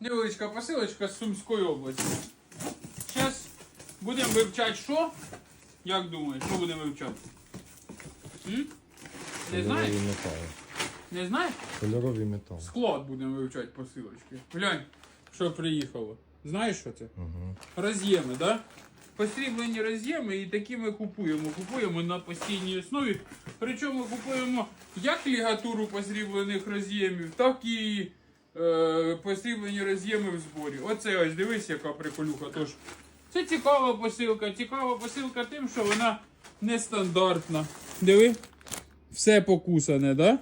Невеличка посилочка з Сумської області. Зараз будемо вивчати що? Як думаєш, що будемо вивчати? М? Не знаєш? Кольорові метали. Не знаєш? Кольорові метали. Склад будемо вивчати посилочки. Глянь, що приїхало. Знаєш, що це? Угу. Роз'єми, да? Посріблені роз'єми і такі ми купуємо. Купуємо на постійній основі. Причому купуємо як лігатуру посріблених роз'ємів, так і е, посріблені роз'єми в зборі. Оце ось дивись, яка приколюха. Тож, це цікава посилка. Цікава посилка тим, що вона нестандартна. Диви, все покусане, да?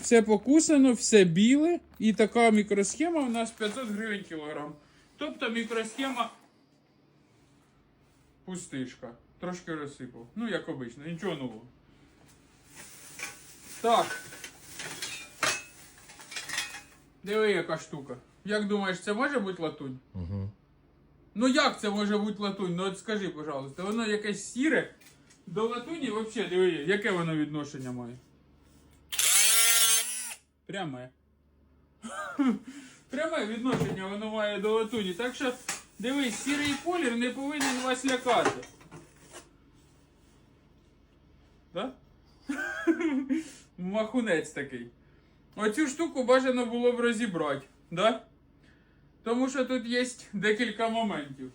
Все покусано, все біле. І така мікросхема у нас 500 гривень кілограм. Тобто мікросхема пустишка. Трошки розсипав. Ну, як обично, нічого нового. Так. Диви, яка штука. Як думаєш, це може бути латунь? Угу. Ну як це може бути латунь? Ну от скажи, пожалуйста, воно якесь сіре. До латуні взагалі, диви, яке воно відношення має? Пряме. Пряме відношення воно має до латуні. Так що, дивись, сірий колір не повинен вас лякати. Да? Махунець такий. Оцю штуку бажано було б розібрати. Да? Тому що тут є декілька моментів.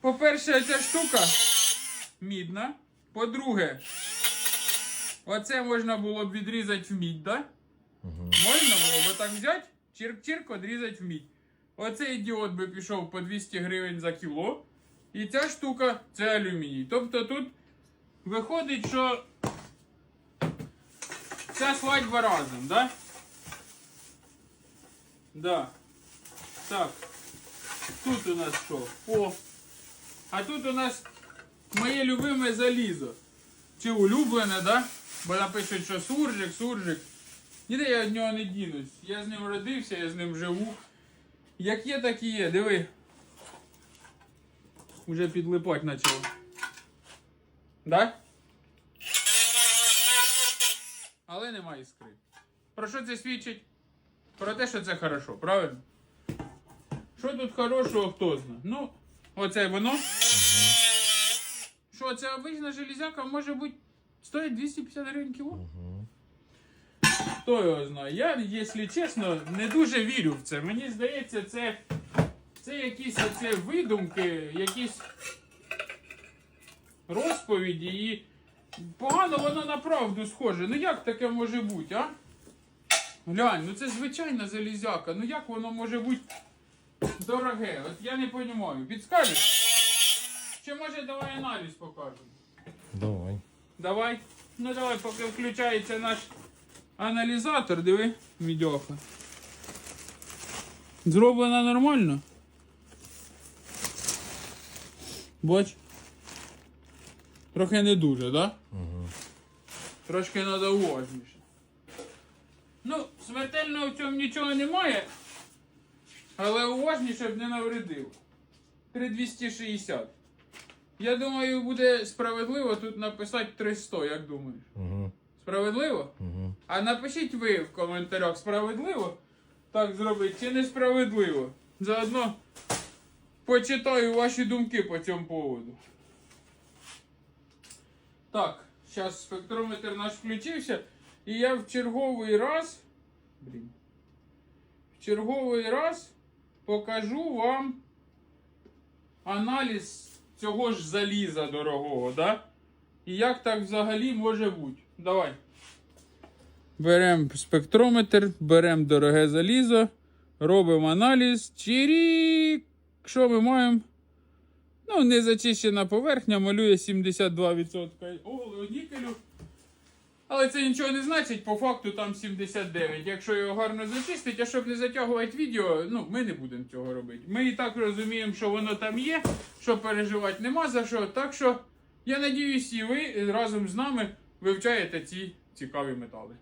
По-перше, ця штука мідна. По-друге, оце можна було б відрізати в мідь, да? Угу. Можна було б так взяти, чирк-чирк, відрізати в мідь. Оцей ідіот би пішов по 200 гривень за кіло. І ця штука це алюміній. Тобто тут виходить, що ця свадьба разом, да? Да. Так. Тут у нас що? О. А тут у нас моє любиме залізо. Чи улюблене, да? Бо напишуть, що суржик, суржик. Ніде я від нього не дінусь. Я з ним родився, я з ним живу. Як є, так і є. Диви. Уже підлипать почало. Да? Але нема іскри. Про що це свідчить? Про те, що це хорошо, правильно? Що тут хорошого, хто знає? Ну, оце воно. Що, це обична железяка може бути стоїть 250 гривень кіло? Хто його знає? Я, якщо чесно, не дуже вірю в це. Мені здається, це, це якісь оце видумки, якісь розповіді і погано воно на правду схоже. Ну як таке може бути, а? Глянь, ну це звичайна залізяка. Ну як воно може бути дороге? От я не розумію. Підскажеш? Чи може давай аналіз покажемо? Давай. Давай. Ну давай, поки включається наш аналізатор, диви, відьоха. Зроблено нормально. Бач. Трохи не дуже, так? Да? Угу. Трошки треба уважніше. Ну, смертельного в цьому нічого немає. Але уважніше б не навредило. 3260. Я думаю, буде справедливо тут написати 300, як думаєш? Угу. Справедливо? Угу. А напишіть ви в коментарях, справедливо так зробити чи несправедливо. Заодно почитаю ваші думки по цьому поводу. Так, зараз спектрометр наш включився. І я в черговий раз. Блін. В черговий раз покажу вам аналіз цього ж заліза дорогого, да? І як так взагалі може бути? Давай. Беремо спектрометр, беремо дороге залізо, робимо аналіз. Чирік. Що ми маємо? Ну, незачищена поверхня, малює 72% олео нікелю. Але це нічого не значить, по факту там 79. Якщо його гарно зачистить, а щоб не затягувати відео, ну ми не будемо цього робити. Ми і так розуміємо, що воно там є, що переживати нема за що. Так що я надіюсь, і ви разом з нами вивчаєте ці цікаві метали.